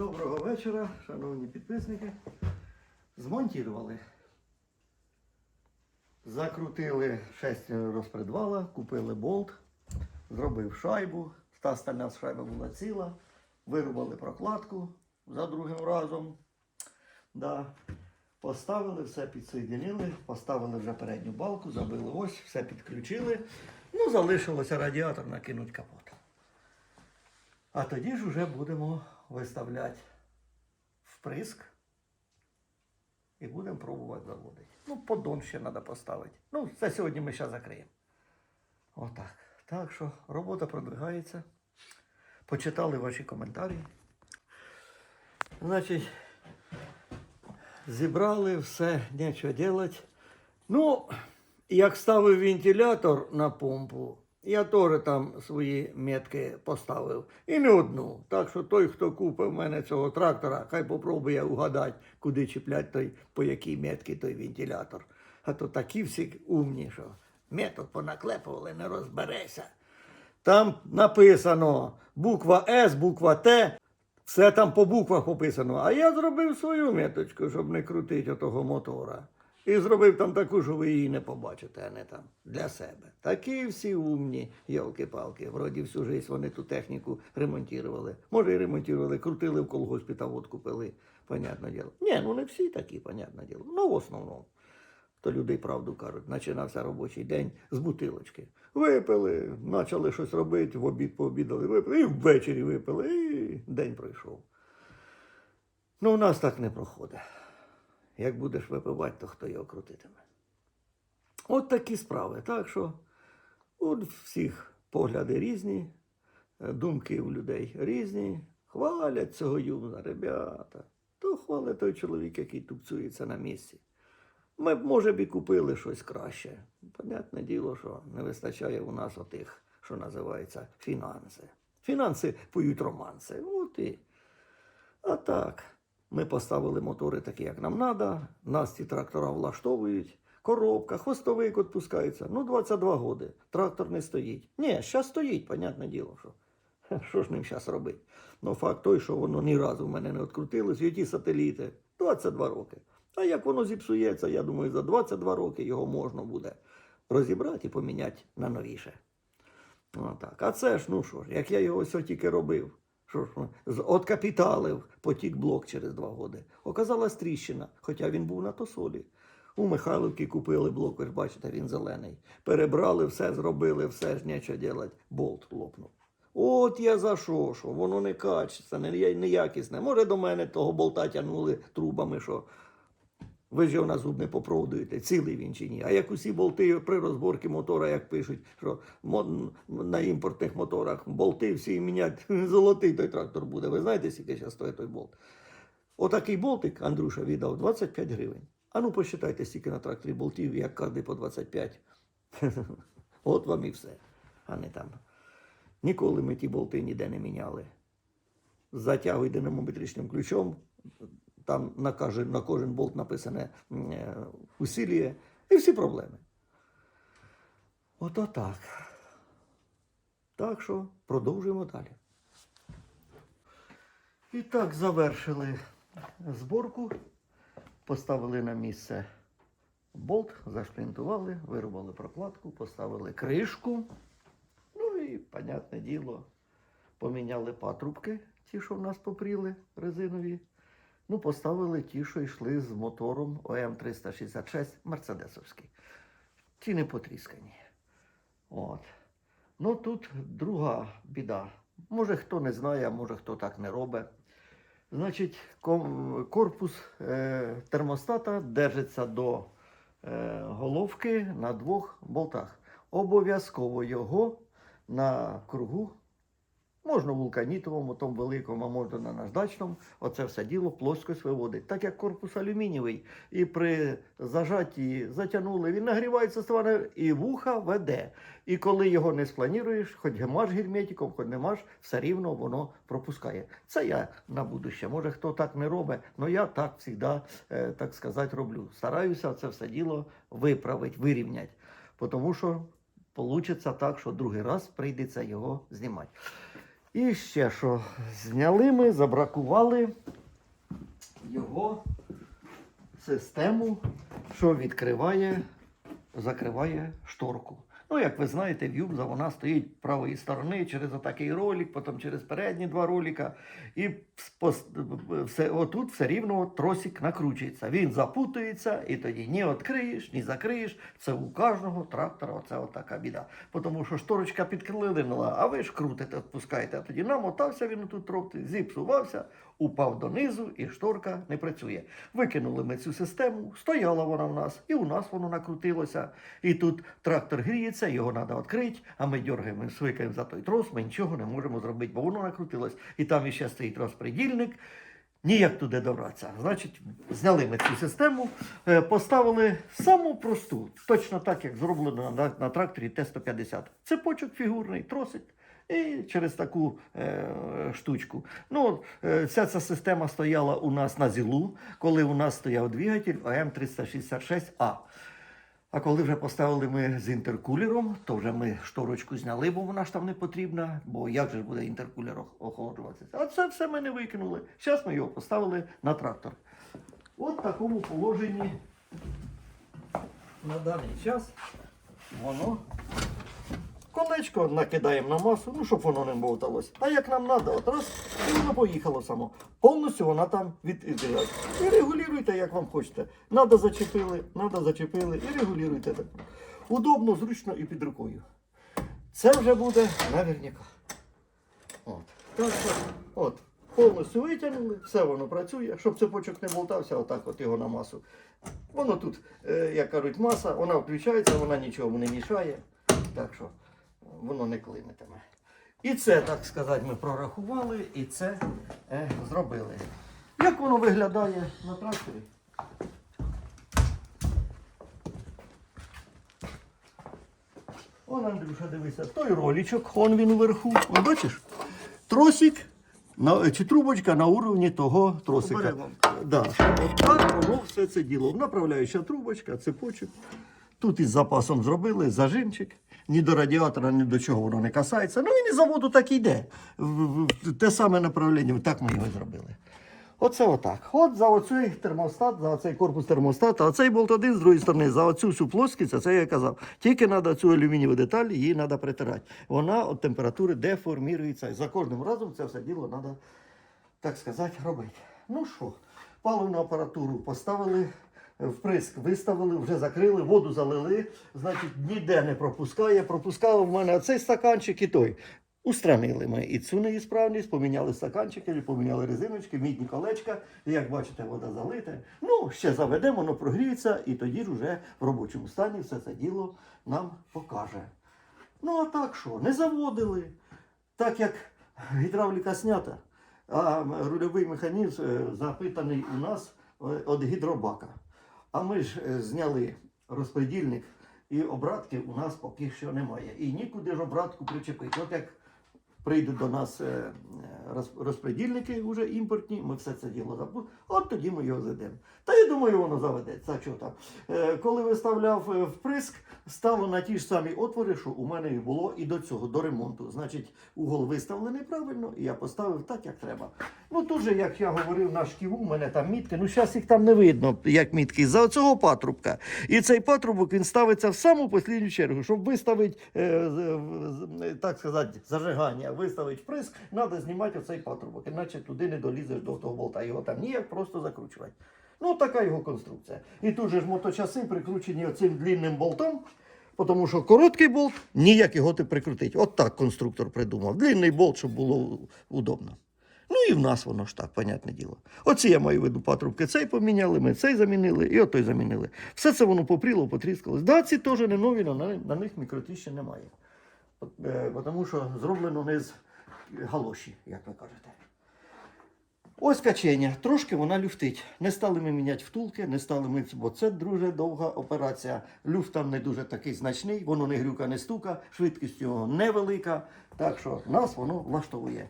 Доброго вечора, шановні підписники. Змонтували. Закрутили шестерню розпредвала, купили болт, зробив шайбу. Та стальна шайба була ціла. Вирубали прокладку за другим разом. Да. Поставили, все підсоєдинили, поставили вже передню балку, забили ось, все підключили. Ну, залишилося радіатор накинуть капот. А тоді ж вже будемо виставляти вприск і будемо пробувати заводити. Ну, поддон ще треба поставити. Ну, це сьогодні ми ще закриємо. Отак. Так що робота продвигається. Почитали ваші коментарі. Значить, зібрали все, нічого робити. Ну, як ставив вентилятор на помпу, я теж там свої метки поставив. І не одну. Так що той, хто купив мене цього трактора, хай попробує угадати, куди чіплять той, по якій метці той вентилятор. А то такі всі умні, що метод понаклепували, не розбереся. Там написано буква С, буква Т, все там по буквах пописано. А я зробив свою меточку, щоб не крутити отого мотора. І зробив там таку, що ви її не побачите, а не там для себе. Такі всі умні, йолки-палки. Вроді всю життя вони ту техніку ремонтували. Може, і ремонтували, крутили в колгоспі та водку пили, понятне діло. Ні, ну не всі такі, понятне діло. Ну, в основному. То людей правду кажуть, починався робочий день з бутилочки. Випили, почали щось робити, в обід пообідали, випили, і ввечері випили, і день пройшов. Ну, у нас так не проходить. Як будеш випивати, то хто його крутитиме. От такі справи. Так що у всіх погляди різні, е, думки у людей різні. Хвалять цього юна, ребята. То хвалить той чоловік, який тупцюється на місці. Ми б, може б, і купили щось краще. Понятне діло, що не вистачає у нас отих, що називається фінанси. Фінанси поють романси. От і. А так, ми поставили мотори такі, як нам треба, нас ці трактора влаштовують. Коробка, хвостовик відпускається. Ну, 22 годи. Трактор не стоїть. Ні, зараз стоїть, понятне діло, що. Що ж ним зараз робити? Ну, факт той, що воно ні разу в мене не відкрутилось, і ті сателіти 22 роки. А як воно зіпсується, я думаю, за 22 роки його можна буде розібрати і поміняти на новіше. Отак. А це ж, ну що ж, як я його ось тільки робив, що ж, з- откапіталив потік блок через два роки. Оказалась тріщина, хоча він був на тосолі. У Михайлівки купили блок, ви ж бачите, він зелений. Перебрали все, зробили, все ж нічого делать. Болт лопнув. От я за що, що воно не качеться, не, якісне. Може, до мене того болта тягнули трубами, що ви ж його на зуб не попробуєте, цілий він чи ні. А як усі болти при розборці мотора, як пишуть, що на імпортних моторах болти всі мінять, золотий той трактор буде. Ви знаєте, скільки зараз стоїть той болт? Отакий болтик Андрюша віддав 25 гривень. А ну посчитайте, скільки на тракторі болтів, як кожний по 25. От вам і все. А не там. Ніколи ми ті болти ніде не міняли. Затягуй динамометричним ключом, там на кожен, на кожен болт написане е, і всі проблеми. Ото так. Так що продовжуємо далі. І так, завершили зборку, поставили на місце болт, зашплінтували, вирубали прокладку, поставили кришку. Ну і, понятне діло, поміняли патрубки, ті, що в нас попріли, резинові. Ну, поставили ті, що йшли з мотором ОМ366 Мерседесовський. Ті не потріскані. От. Ну тут друга біда. Може хто не знає, може хто так не робить. Значить, корпус е, термостата держиться до е, головки на двох болтах. Обов'язково його на кругу, можна вулканітовому, тому великому, а можна на наждачному, оце все діло плоскость виводить. Так як корпус алюмінієвий, і при зажатті затягнули, він нагрівається стане і вуха веде. І коли його не спланіруєш, хоч гемаш герметиком, хоч не маш, все рівно воно пропускає. Це я на будуще. Може хто так не робить, але я так завжди, е, так сказати, роблю. Стараюся це все діло виправити, вирівняти. Тому що Получиться так, що другий раз прийдеться його знімати. І ще що, зняли ми, забракували його систему, що відкриває, закриває шторку. Ну, як ви знаєте, в Юбза вона стоїть правої сторони через отакий ролик, потім через передні два ролика. І все, отут все рівно тросик накручується. Він запутується, і тоді ні відкриєш, ні закриєш. Це у кожного трактора оце отака біда. Тому що шторочка підклинила, а ви ж крутите, відпускаєте. А тоді намотався він тут трохи, зіпсувався, упав донизу, і шторка не працює. Викинули ми цю систему, стояла вона в нас, і у нас воно накрутилося. І тут трактор гріється, його треба відкрити, а ми дергаємо, свикаємо за той трос, ми нічого не можемо зробити, бо воно накрутилось. І там іще стоїть розпредільник. Ніяк туди добратися. Значить, зняли ми цю систему, е, поставили саму просту, точно так, як зроблено на, на тракторі Т-150. Цепочок фігурний, тросик. І через таку е, штучку. Ну, е, вся ця система стояла у нас на зілу, коли у нас стояв двигатель АМ366А. А коли вже поставили ми з інтеркулером, то вже ми шторочку зняли, бо вона ж там не потрібна, бо як же буде інтеркулер охолоджуватися? А це все ми не викинули. Зараз ми його поставили на трактор. От в такому положенні на даний час воно колечко накидаємо на масу, ну щоб воно не болталось. А як нам треба, от раз, і воно поїхало само. Повністю вона там відділяє. І регулюйте, як вам хочете. Надо зачепили, надо зачепили і регулюйте так. Удобно, зручно і під рукою. Це вже буде наверняка. От. Так, от. Повністю витягнули, все воно працює, щоб цепочок не болтався, отак от його на масу. Воно тут, е, як кажуть, маса, вона включається, вона нічого не мішає. Так що воно не клинитиме. І це, так сказати, ми прорахували і це е, зробили. Як воно виглядає на тракторі? Он, Андрюша, дивися, той ролічок, он він вверху. О, бачиш? Тросик на, чи трубочка на уровні того тросика. Да, от так воно все це діло. Направляюча трубочка, цепочок. Тут із запасом зробили зажимчик. Ні до радіатора, ні до чого воно не касається. Ну і не заводу так і йде. Те саме направлення, так ми його зробили. Оце отак. От за оцей термостат, за оцей корпус термостата, а цей болт один з другої сторони, за оцю всю плоскість, це я казав. Тільки треба цю алюмінієву деталь, її треба притирати. Вона від температури деформірується. І за кожним разом це все діло треба, так сказати, робити. Ну що, паливну апаратуру поставили, вприск виставили, вже закрили, воду залили, значить, ніде не пропускає. Пропускали в мене оцей стаканчик і той. Устранили ми і цю неісправність, поміняли стаканчики, поміняли резиночки, мідні колечка. І як бачите, вода залита. Ну, ще заведемо, воно прогріється, і тоді ж уже в робочому стані все це діло нам покаже. Ну, а так що, не заводили. Так як гідравліка знята, а рульовий механізм е, запитаний у нас від гідробака. А ми ж е, зняли розподільник, і обратки у нас поки що немає. І нікуди ж обратку причепити. От як прийдуть до нас е, е, розподільники вже імпортні, ми все це діло забудемо, от тоді ми його заведемо. Та я думаю, воно заведеться. Що там? Коли виставляв вприск, стало на ті ж самі отвори, що у мене було і до цього, до ремонту. Значить, угол виставлений правильно, і я поставив так, як треба. Ну тут же, як я говорив на шківу, у мене там мітки, ну зараз їх там не видно, як мітки, за цього патрубка. І цей патрубок він ставиться в саму послідню чергу, щоб виставити, е, з- з- так сказати, зажигання, виставити вприск, треба знімати оцей патрубок, іначе туди не долізеш до того болта. Його там ніяк просто закручувати. Ну, така його конструкція. І тут же ж моточаси прикручені оцим длинним болтом. Тому що короткий болт ніяк його ти прикрутить. От так конструктор придумав. Длинний болт, щоб було удобно. Ну і в нас воно ж так, понятне діло. Оці я маю виду патрубки. Цей поміняли, ми цей замінили і отой замінили. Все це воно попріло, потріскалось. Да, ці теж не нові, але на, них мікротріщин немає. Е, тому що зроблено не з галоші, як ви кажете. Ось качення. Трошки вона люфтить. Не стали ми міняти втулки, не стали ми, бо це дуже довга операція. Люфт там не дуже такий значний, воно не грюка, не стука, швидкість його невелика. Так що нас воно влаштовує.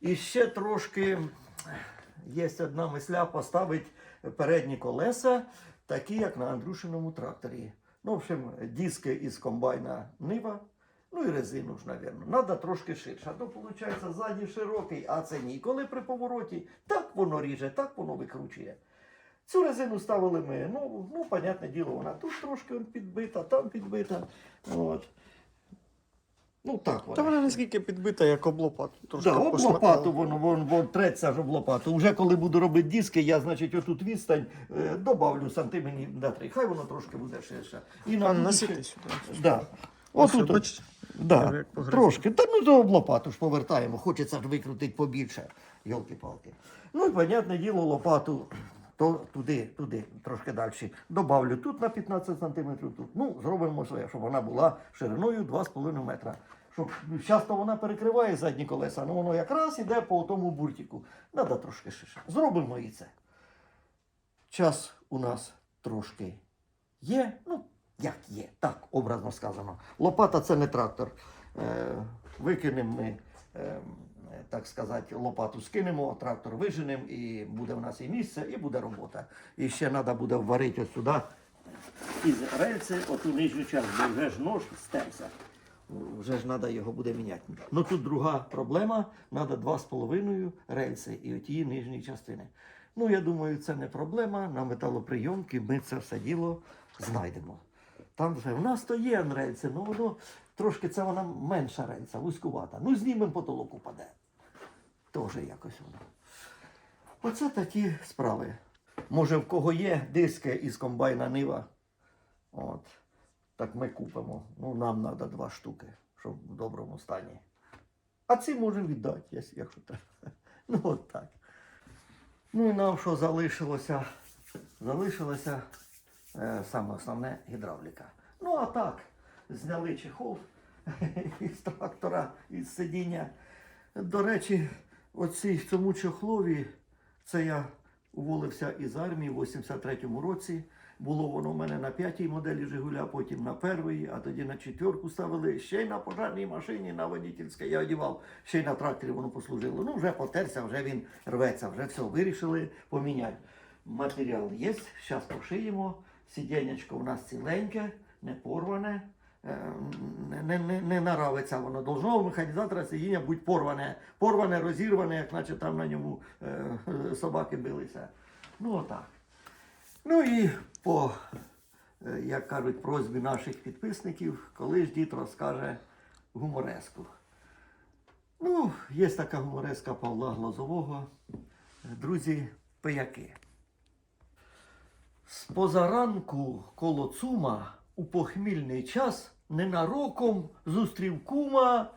І ще трошки є одна мисля поставити передні колеса, такі, як на Андрушиному тракторі. Ну, в общем, диски із комбайна Нива Ну і резину ж, напевно. Надо трошки ширше. А то, виходить, ззаді широкий, а це ні. Коли при повороті так воно ріже, так воно викручує. Цю резину ставили ми. Ну, ну, понятне діло, вона тут трошки підбита, там підбита. От. Ну так вона. Та вона наскільки підбита, як об лопату. Трошки Да, об лопату воно, воно, воно треться ж об лопату. Уже коли буду робити диски, я, значить, отут відстань е, добавлю сантиметрів на три. Хай воно трошки буде ширше. І А, будущее- насіти сюди. Да. Отут, бачите? да, трошки. Та ну то об лопату ж повертаємо. Хочеться ж викрутити побільше. Йолки-палки. Ну і, понятне діло, лопату то туди, туди, трошки далі. Добавлю тут на 15 сантиметрів, тут. Ну, зробимо щоб вона була шириною 2,5 метра. Щоб часто вона перекриває задні колеса, ну воно якраз іде по тому буртику. Надо трошки ширше. Зробимо і це. Час у нас трошки є. Ну, як є, так, образно сказано. Лопата це не трактор. Е, викинемо ми, е, так сказати, лопату скинемо, трактор виженемо, і буде в нас і місце, і буде робота. І ще треба буде варити ось сюди із рельси, оту нижню частину, бо вже ж нож стерся. Вже ж треба його буде міняти. Ну тут друга проблема, треба два з половиною рельси і оті нижні частини. Ну, я думаю, це не проблема. На металоприйомки ми це все діло знайдемо. Там вже в нас то є рельси, ну воно трошки це вона менша рельса, вузькувата. Ну, знімемо потолок упаде. Тоже якось воно. Оце такі справи. Може, в кого є диски із комбайна Нива. От. Так ми купимо. Ну, нам треба два штуки, щоб в доброму стані. А ці можемо віддати, якщо- треба. Ну, от так. Ну і нам що залишилося? Залишилося е, саме основне гідравліка. Ну а так, зняли чехол із трактора, із сидіння. До речі, оці цьому чохлові, це я уволився із армії в 83-му році. Було воно в мене на п'ятій моделі Жигуля, потім на першій, а тоді на четверку ставили. Ще й на пожарній машині, на водительській я одівав, ще й на тракторі воно послужило. Ну, вже потерся, вже він рветься, вже все вирішили поміняти. Матеріал є, зараз пошиємо. Сидіннячко у нас ціленьке, не порване. Е, Не, не, не, наравиться воно. Должно механізатора сидіння бути порване. Порване, розірване, як наче там на ньому е, собаки билися. Ну отак. Ну і по, е, як кажуть, просьбі наших підписників, коли ж дід розкаже гумореску. Ну, є така гумореска Павла Глазового. Друзі, пияки. З позаранку коло цума у похмільний час ненароком зустрів кума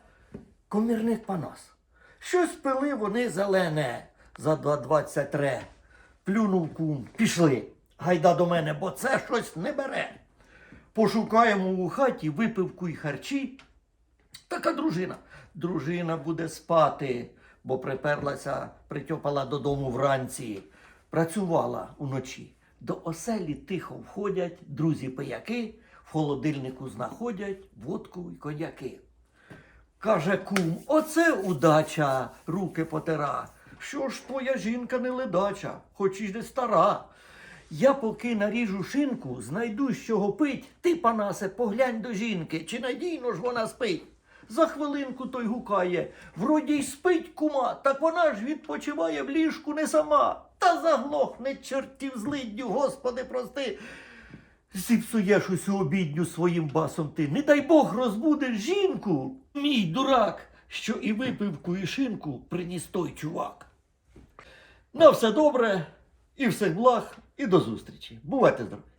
комірник Панас. Щось пили вони зелене за 2,23. Плюнув кум, пішли. Гайда до мене, бо це щось не бере. Пошукаємо у хаті випивку й харчі. Така дружина. Дружина буде спати, бо приперлася, притьопала додому вранці. Працювала уночі. До оселі тихо входять друзі пияки, холодильнику знаходять водку й коньяки. Каже кум, оце удача, руки потира. Що ж твоя жінка не ледача, хоч і не стара. Я поки наріжу шинку, знайду з чого пить. Ти, панасе, поглянь до жінки, чи надійно ж вона спить. За хвилинку той гукає. Вроді й спить кума, так вона ж відпочиває в ліжку не сама. Та заглохне чортів злидню, господи, прости. Зіпсуєш усю обідню своїм басом ти. Не дай Бог розбудеш жінку. Мій дурак, що і випивку, і шинку приніс той чувак. На все добре, і всіх благ, і до зустрічі. Бувайте здорові!